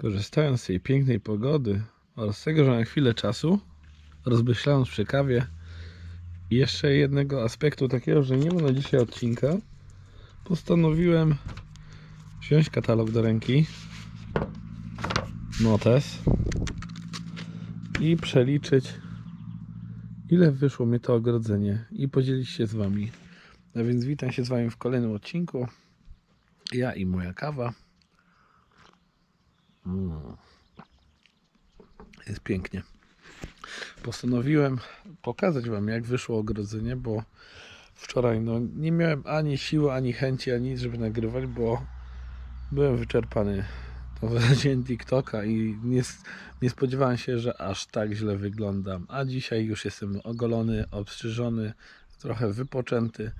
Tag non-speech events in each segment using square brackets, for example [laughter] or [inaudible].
Korzystając z tej pięknej pogody oraz z tego, że mam chwilę czasu, rozmyślając przy kawie jeszcze jednego aspektu takiego, że nie ma na dzisiaj odcinka, postanowiłem wziąć katalog do ręki, notes i przeliczyć ile wyszło mi to ogrodzenie i podzielić się z Wami. A więc witam się z Wami w kolejnym odcinku. Ja i moja kawa. Mm. Jest pięknie. Postanowiłem pokazać Wam, jak wyszło ogrodzenie, bo wczoraj no, nie miałem ani siły, ani chęci, ani nic, żeby nagrywać, bo byłem wyczerpany prowadzeniem [laughs] TikToka i nie, nie spodziewałem się, że aż tak źle wyglądam. A dzisiaj już jestem ogolony, obstrzyżony, trochę wypoczęty,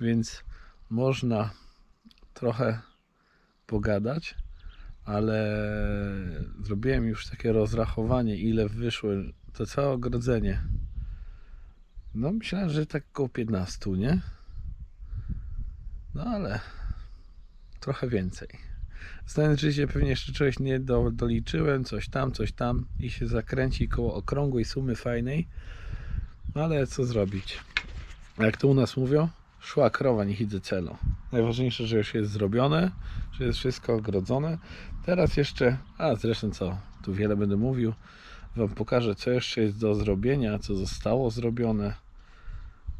więc można trochę pogadać, ale zrobiłem już takie rozrachowanie, ile wyszło to całe ogrodzenie. No myślałem, że tak około 15, nie? No ale trochę więcej. Znając życie, pewnie jeszcze czegoś nie do, doliczyłem, coś tam, coś tam i się zakręci koło okrągłej sumy fajnej. No ale co zrobić? Jak to u nas mówią, szła krowa, nie idzie celu. Najważniejsze, że już jest zrobione, że jest wszystko ogrodzone. Teraz jeszcze, a zresztą co, tu wiele będę mówił, Wam pokażę, co jeszcze jest do zrobienia, co zostało zrobione.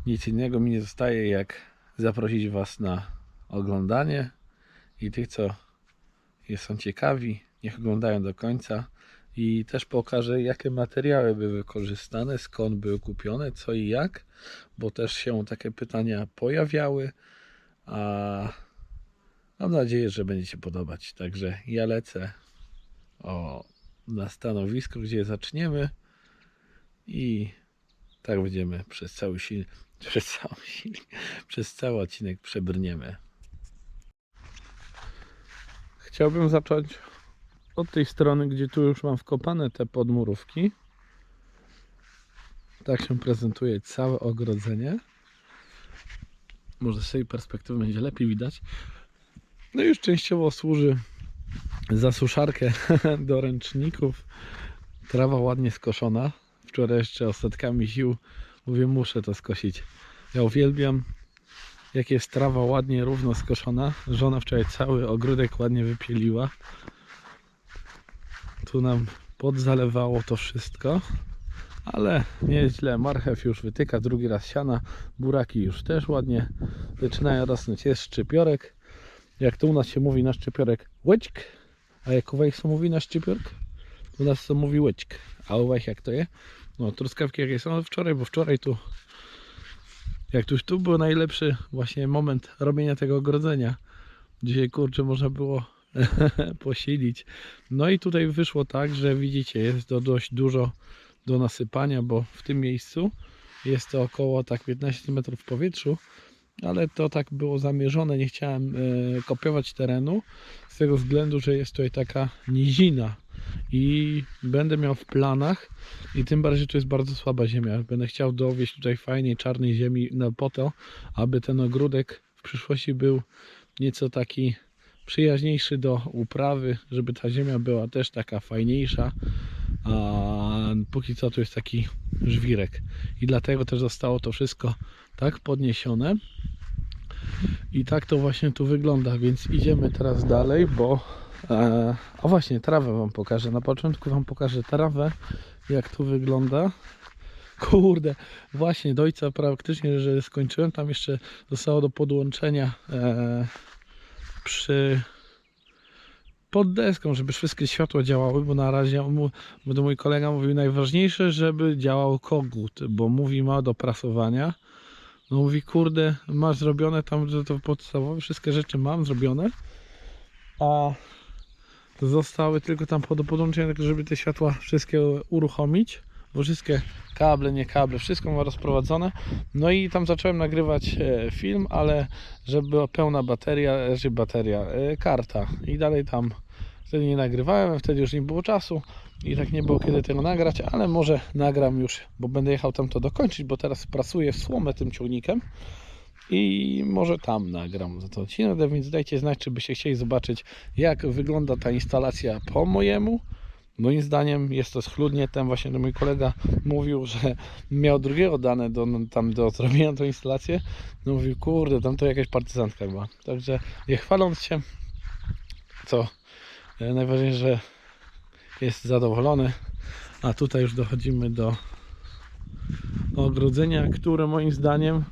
Nic innego mi nie zostaje, jak zaprosić Was na oglądanie i tych, co są ciekawi, niech oglądają do końca. I też pokażę, jakie materiały były wykorzystane, skąd były kupione, co i jak, bo też się takie pytania pojawiały, a mam nadzieję, że będzie się podobać. Także ja lecę o, na stanowisko, gdzie zaczniemy i tak będziemy przez cały silnik, [laughs] przez cały silnik, przez cały odcinek przebrniemy. Chciałbym zacząć od tej strony, gdzie tu już mam wkopane te podmurówki. Tak się prezentuje całe ogrodzenie. Może z tej perspektywy będzie lepiej widać. No już częściowo służy za suszarkę [laughs] do ręczników. Trawa ładnie skoszona. Wczoraj jeszcze ostatkami sił mówię, muszę to skosić. Ja uwielbiam, jak jest trawa ładnie, równo skoszona. Żona wczoraj cały ogródek ładnie wypieliła. Tu nam podzalewało to wszystko. Ale nieźle. Marchew już wytyka, drugi raz siana. Buraki już też ładnie zaczynają rosnąć. Jest szczypiorek. Jak to u nas się mówi na szczypiorek łyczk. A jak u się mówi na szczypiorek? U nas to mówi łyczk. A u jak to jest? No truskawki jakie są wczoraj, bo wczoraj tu jak tuż tu był najlepszy właśnie moment robienia tego ogrodzenia. Dzisiaj kurczę można było [laughs] posilić. No i tutaj wyszło tak, że widzicie, jest to dość dużo do nasypania, bo w tym miejscu jest to około tak 15 cm w powietrzu, ale to tak było zamierzone. Nie chciałem e, kopiować terenu z tego względu, że jest tutaj taka nizina i będę miał w planach i tym bardziej, to jest bardzo słaba ziemia. Będę chciał dowieść tutaj fajnej czarnej ziemi na po to, aby ten ogródek w przyszłości był nieco taki przyjaźniejszy do uprawy, żeby ta ziemia była też taka fajniejsza. A póki co tu jest taki żwirek. I dlatego też zostało to wszystko tak podniesione. I tak to właśnie tu wygląda, więc idziemy teraz dalej, bo e, a właśnie trawę wam pokażę. Na początku wam pokażę trawę, jak tu wygląda. Kurde, właśnie do ojca praktycznie, że skończyłem. Tam jeszcze zostało do podłączenia e, przy pod deską, żeby wszystkie światła działały, bo na razie bo to mój kolega mówił najważniejsze, żeby działał kogut, bo mówi ma do prasowania. No mówi, kurde, masz zrobione tam że to podstawowe, wszystkie rzeczy mam zrobione, a zostały tylko tam do podłączenia, tak żeby te światła wszystkie uruchomić, bo wszystkie kable, nie kable, wszystko ma rozprowadzone. No i tam zacząłem nagrywać e, film, ale żeby była pełna bateria, znaczy bateria, e, karta i dalej tam wtedy nie nagrywałem, wtedy już nie było czasu i tak nie było kiedy tego nagrać, ale może nagram już, bo będę jechał tam to dokończyć, bo teraz prasuję słomę tym ciągnikiem i może tam nagram za to odcinek, więc dajcie znać, czy byście chcieli zobaczyć, jak wygląda ta instalacja po mojemu. Moim zdaniem jest to schludnie. Ten właśnie mój kolega mówił, że miał drugiego dane do, tam do zrobienia tą instalację. No mówił, kurde, tam to jakaś partyzantka była. Także nie chwaląc się, co najważniejsze, że jest zadowolony. A tutaj już dochodzimy do ogrodzenia, które moim zdaniem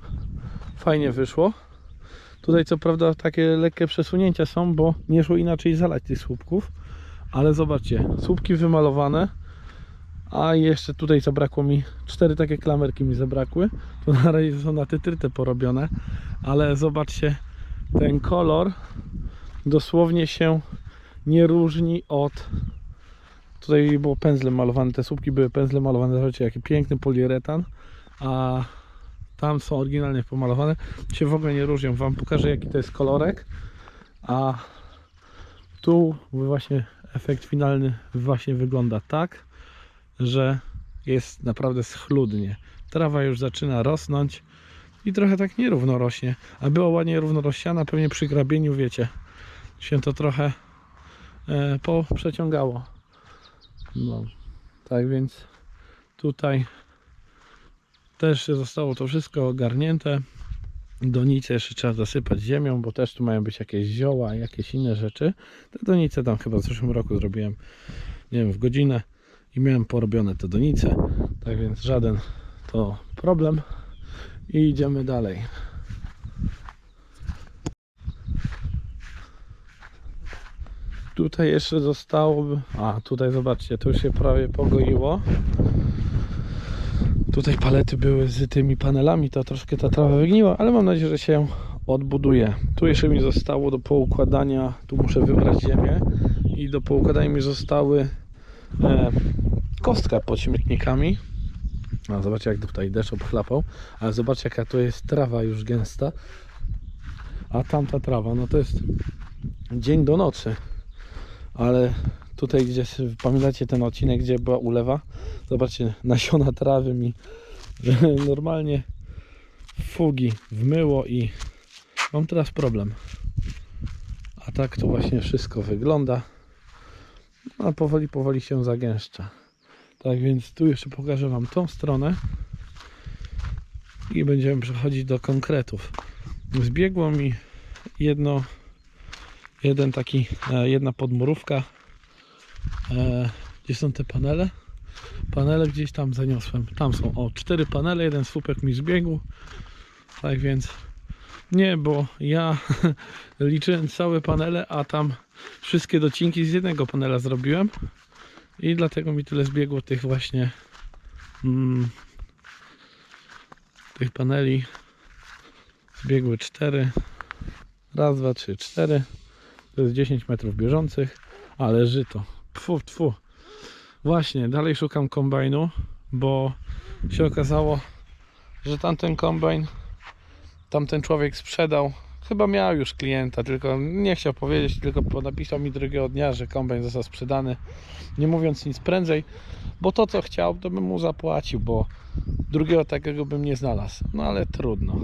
fajnie wyszło. Tutaj co prawda takie lekkie przesunięcia są, bo nie szło inaczej zalać tych słupków. Ale zobaczcie, słupki wymalowane. A jeszcze tutaj zabrakło mi, cztery takie klamerki mi zabrakły. To na razie są na tytrytę porobione. Ale zobaczcie, ten kolor dosłownie się nie różni od Tutaj było pędzlem malowane, te słupki były pędzlem malowane, zobaczcie jaki piękny poliuretan, a tam są oryginalnie pomalowane, się w ogóle nie różnią, Wam pokażę jaki to jest kolorek, a tu właśnie efekt finalny właśnie wygląda tak, że jest naprawdę schludnie. Trawa już zaczyna rosnąć i trochę tak nierówno rośnie, a była ładnie równo rozsiana, pewnie przy grabieniu wiecie, się to trochę poprzeciągało. No, tak więc tutaj też zostało to wszystko ogarnięte. Donice jeszcze trzeba zasypać ziemią, bo też tu mają być jakieś zioła, jakieś inne rzeczy. Te donice tam chyba w zeszłym roku zrobiłem, nie wiem, w godzinę i miałem porobione te donice. Tak więc żaden to problem. I idziemy dalej. Tutaj jeszcze zostało. A tutaj zobaczcie, to już się prawie pogoiło. Tutaj palety były z tymi panelami, to troszkę ta trawa wygniła, ale mam nadzieję, że się odbuduje. Tu jeszcze mi zostało do poukładania, tu muszę wybrać ziemię i do poukładania mi zostały e, kostka pod śmietnikami. A zobaczcie jak tutaj deszcz obchlapał, ale zobaczcie jaka to jest trawa już gęsta. A tamta trawa, no to jest dzień do nocy ale tutaj gdzie pamiętacie ten odcinek, gdzie była ulewa? Zobaczcie, nasiona trawy mi [laughs] normalnie fugi wmyło i mam teraz problem. A tak to właśnie wszystko wygląda. A powoli, powoli się zagęszcza. Tak więc tu jeszcze pokażę Wam tą stronę i będziemy przechodzić do konkretów. Zbiegło mi jedno jeden taki, e, jedna podmurówka e, gdzie są te panele? Panele gdzieś tam zaniosłem. Tam są, o, cztery panele, jeden słupek mi zbiegł. Tak więc nie, bo ja [laughs] liczyłem całe panele, a tam wszystkie docinki z jednego panela zrobiłem. I dlatego mi tyle zbiegło tych właśnie mm, tych paneli. Zbiegły cztery. Raz, dwa, trzy, cztery to jest 10 metrów bieżących, ale żyto. Tfu, tfu. Właśnie, dalej szukam kombajnu, bo się okazało, że tamten kombajn, tamten człowiek sprzedał. Chyba miał już klienta, tylko nie chciał powiedzieć, tylko napisał mi drugiego dnia, że kombajn został sprzedany. Nie mówiąc nic prędzej, bo to co chciał, to bym mu zapłacił, bo drugiego takiego bym nie znalazł. No ale trudno.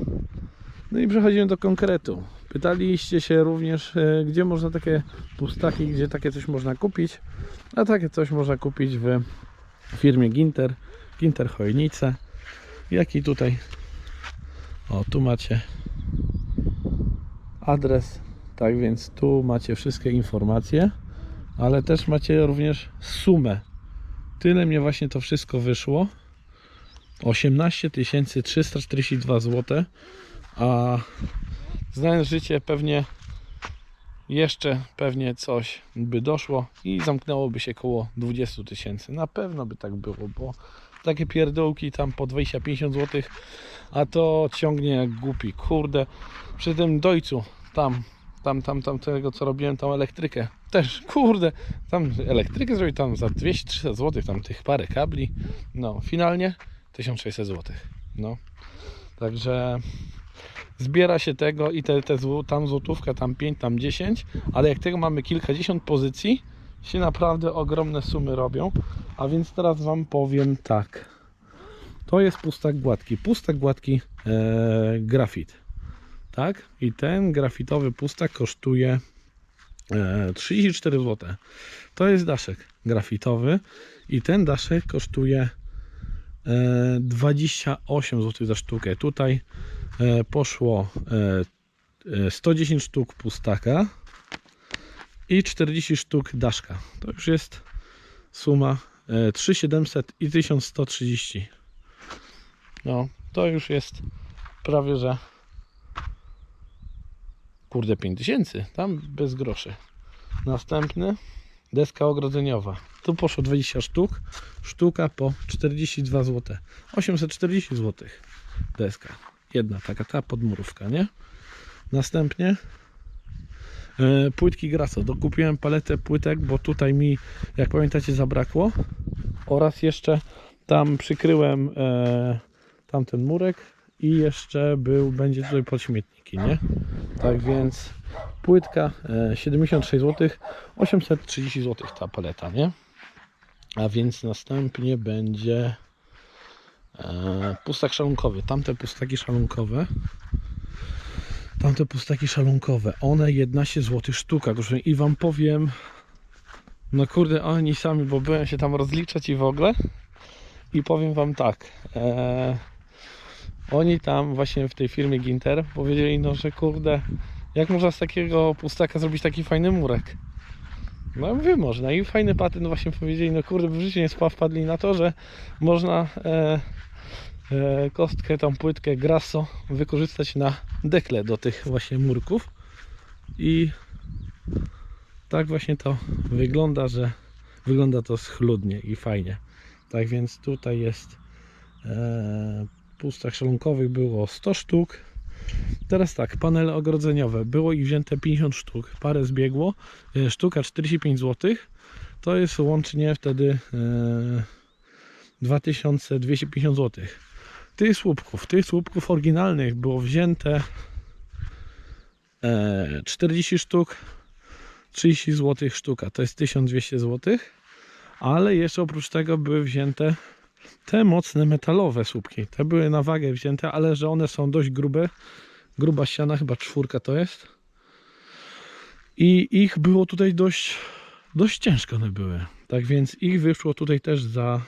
No i przechodzimy do konkretu. Pytaliście się również, e, gdzie można takie pustaki, gdzie takie coś można kupić. A takie coś można kupić w firmie Ginter, Ginter Chojnice. Jaki tutaj? O, tu macie adres. Tak więc tu macie wszystkie informacje, ale też macie również sumę. Tyle mnie właśnie to wszystko wyszło. 18 342 zł. A znając życie pewnie jeszcze pewnie coś by doszło i zamknęłoby się koło 20 tysięcy. Na pewno by tak było, bo takie pierdółki tam po 20-50 zł, a to ciągnie jak głupi. Kurde, przy tym dojcu tam, tam, tam, tam tego co robiłem, tą elektrykę też, kurde, tam elektrykę zrobić tam za 200-300 zł, tam tych parę kabli, no finalnie 1600 zł, no. Także zbiera się tego i te, te zł, tam złotówka, tam 5, tam 10, ale jak tego mamy kilkadziesiąt pozycji, się naprawdę ogromne sumy robią. A więc teraz Wam powiem tak. To jest pustak gładki. Pustak gładki e, grafit. Tak? I ten grafitowy pustak kosztuje e, 34 zł. To jest daszek grafitowy i ten daszek kosztuje e, 28 zł za sztukę. Tutaj poszło e, e, 110 sztuk pustaka i 40 sztuk daszka. To już jest suma e, 3700 i 1130. No, to już jest prawie że kurde 5000, tam bez groszy. Następny deska ogrodzeniowa. Tu poszło 20 sztuk, sztuka po 42 zł. 840 zł deska. Jedna taka ta podmurówka, nie? Następnie e, płytki Grasso. Dokupiłem paletę płytek, bo tutaj mi, jak pamiętacie, zabrakło. Oraz jeszcze tam przykryłem e, tamten murek i jeszcze był, będzie tutaj podśmietniki, nie? Tak więc płytka e, 76 zł, 830 zł ta paleta, nie? A więc następnie będzie pustak szalunkowy. Tamte pustaki szalunkowe. Tamte pustaki szalunkowe, one 11 zł sztuka. Kosztują i wam powiem no kurde, oni sami, bo byłem się tam rozliczać i w ogóle. I powiem wam tak e, oni tam właśnie w tej firmie Ginter powiedzieli no, że kurde jak można z takiego pustaka zrobić taki fajny murek no ja mówię można i fajny patent właśnie powiedzieli no kurde w życiu nie spa- wpadli na to, że można e, e, kostkę, tą płytkę Grasso wykorzystać na dekle do tych właśnie murków i tak właśnie to wygląda, że wygląda to schludnie i fajnie. Tak więc tutaj jest e, pustach szalunkowych było 100 sztuk. Teraz tak, panele ogrodzeniowe. Było ich wzięte 50 sztuk. Parę zbiegło. E, sztuka 45 zł. To jest łącznie wtedy e, 2250 zł. Tych słupków, tych słupków oryginalnych było wzięte e, 40 sztuk, 30 zł sztuka, to jest 1200 zł, ale jeszcze oprócz tego były wzięte te mocne metalowe słupki. Te były na wagę wzięte, ale że one są dość grube, gruba ściana, chyba czwórka to jest. I ich było tutaj dość, dość ciężko one były. Tak więc ich wyszło tutaj też za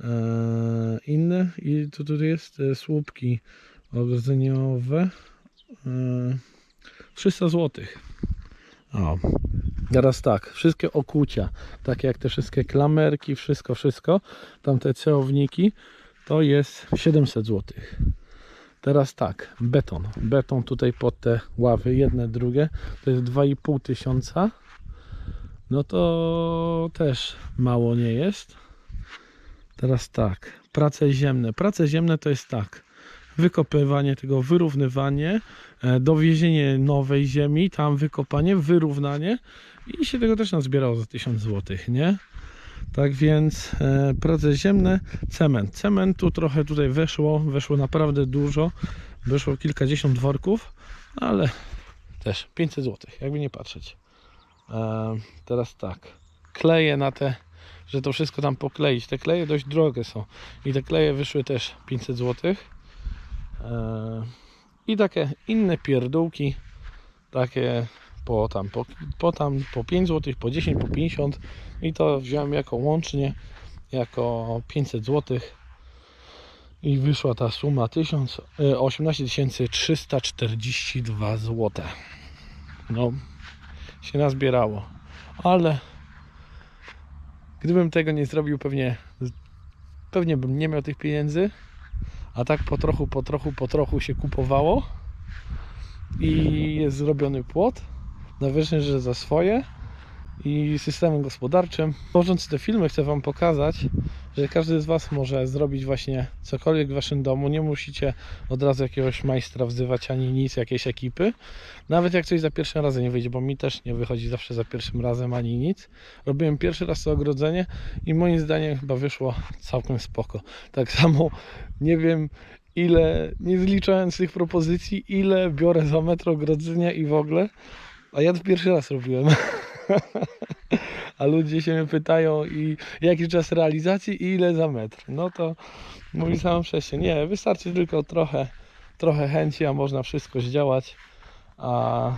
e, inne i tu tutaj jest e, słupki ogrodzeniowe e, 300 zł. O. Teraz tak, wszystkie okucia, takie jak te wszystkie klamerki, wszystko, wszystko, tamte celowniki, to jest 700 zł. Teraz tak, beton. Beton tutaj pod te ławy, jedne, drugie, to jest 2,5 tysiąca. No to też mało nie jest. Teraz tak, prace ziemne. Prace ziemne to jest tak, wykopywanie tego, wyrównywanie, e, dowiezienie nowej ziemi, tam wykopanie, wyrównanie i się tego też nazbierało za 1000 zł, nie? Tak więc e, prace ziemne, cement. Cementu trochę tutaj weszło, weszło naprawdę dużo, weszło kilkadziesiąt worków, ale też 500 zł, jakby nie patrzeć. E, teraz tak, kleje na te, że to wszystko tam pokleić. Te kleje dość drogie są i te kleje wyszły też 500 zł. E, I takie inne pierdółki, takie po tam, po, po tam po 5 zł, po 10, po 50 i to wziąłem jako łącznie jako 500 zł i wyszła ta suma 1000, e, 18 342 zł. No, się nazbierało, ale gdybym tego nie zrobił, pewnie pewnie bym nie miał tych pieniędzy, a tak po trochu, po trochu, po trochu się kupowało i jest zrobiony płot na że za swoje i systemem gospodarczym. Tworząc te filmy chcę Wam pokazać, każdy z Was może zrobić właśnie cokolwiek w Waszym domu. Nie musicie od razu jakiegoś majstra wzywać ani nic, jakiejś ekipy. Nawet jak coś za pierwszym razem nie wyjdzie, bo mi też nie wychodzi zawsze za pierwszym razem ani nic. Robiłem pierwszy raz to ogrodzenie i moim zdaniem chyba wyszło całkiem spoko. Tak samo nie wiem ile, nie zliczając tych propozycji, ile biorę za metr ogrodzenia i w ogóle. A ja to pierwszy raz robiłem. [laughs] A ludzie się mnie pytają i jaki czas realizacji i ile za metr. No to mówi sam przez się, nie, wystarczy tylko trochę trochę chęci, a można wszystko zdziałać. A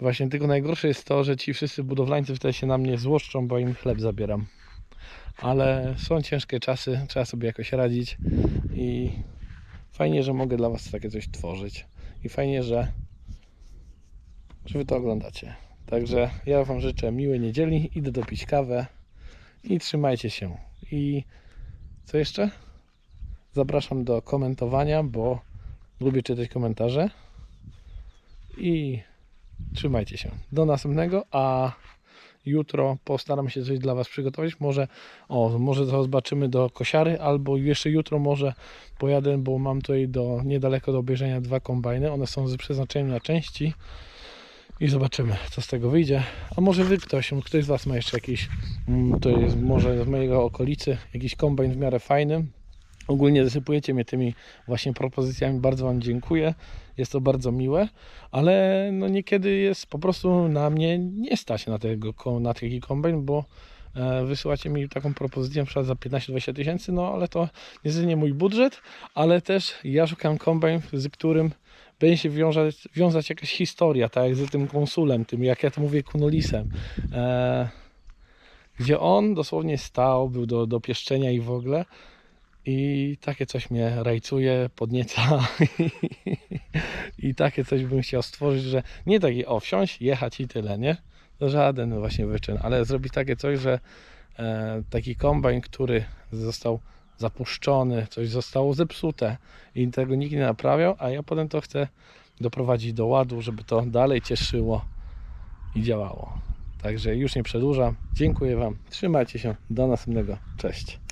właśnie tylko najgorsze jest to, że ci wszyscy budowlańcy wtedy się na mnie złoszczą, bo im chleb zabieram. Ale są ciężkie czasy, trzeba sobie jakoś radzić i fajnie, że mogę dla Was takie coś tworzyć. I fajnie, że, że Wy to oglądacie. Także ja Wam życzę miłej niedzieli, idę dopić kawę i trzymajcie się. I co jeszcze? Zapraszam do komentowania, bo lubię czytać komentarze. I trzymajcie się. Do następnego, a jutro postaram się coś dla Was przygotować. Może, o, może to zobaczymy do kosiary, albo jeszcze jutro może pojadę, bo mam tutaj do, niedaleko do obejrzenia dwa kombajny. One są z przeznaczeniem na części i zobaczymy, co z tego wyjdzie. A może Wy ktoś, ktoś z Was ma jeszcze jakiś, mm, to jest może z mojego okolicy, jakiś kombajn w miarę fajny. Ogólnie zasypujecie mnie tymi właśnie propozycjami, bardzo Wam dziękuję. Jest to bardzo miłe, ale no niekiedy jest po prostu na mnie nie stać na, tego, na taki kombajn, bo e, wysyłacie mi taką propozycję na przykład za 15-20 tysięcy, no ale to jest nie mój budżet, ale też ja szukam kombajn, z którym będzie się wiązać, wiązać jakaś historia, tak jak z tym konsulem, tym jak ja to mówię, kunolisem. E, gdzie on dosłownie stał, był do, do pieszczenia i w ogóle. I takie coś mnie rajcuje, podnieca [laughs] i takie coś bym chciał stworzyć, że nie taki o wsiąść, jechać i tyle, nie? To żaden właśnie wyczyn, ale zrobić takie coś, że e, taki kombajn, który został zapuszczony, coś zostało zepsute i tego nikt nie naprawiał, a ja potem to chcę doprowadzić do ładu, żeby to dalej cieszyło i działało. Także już nie przedłużam. Dziękuję Wam. Trzymajcie się. Do następnego. Cześć.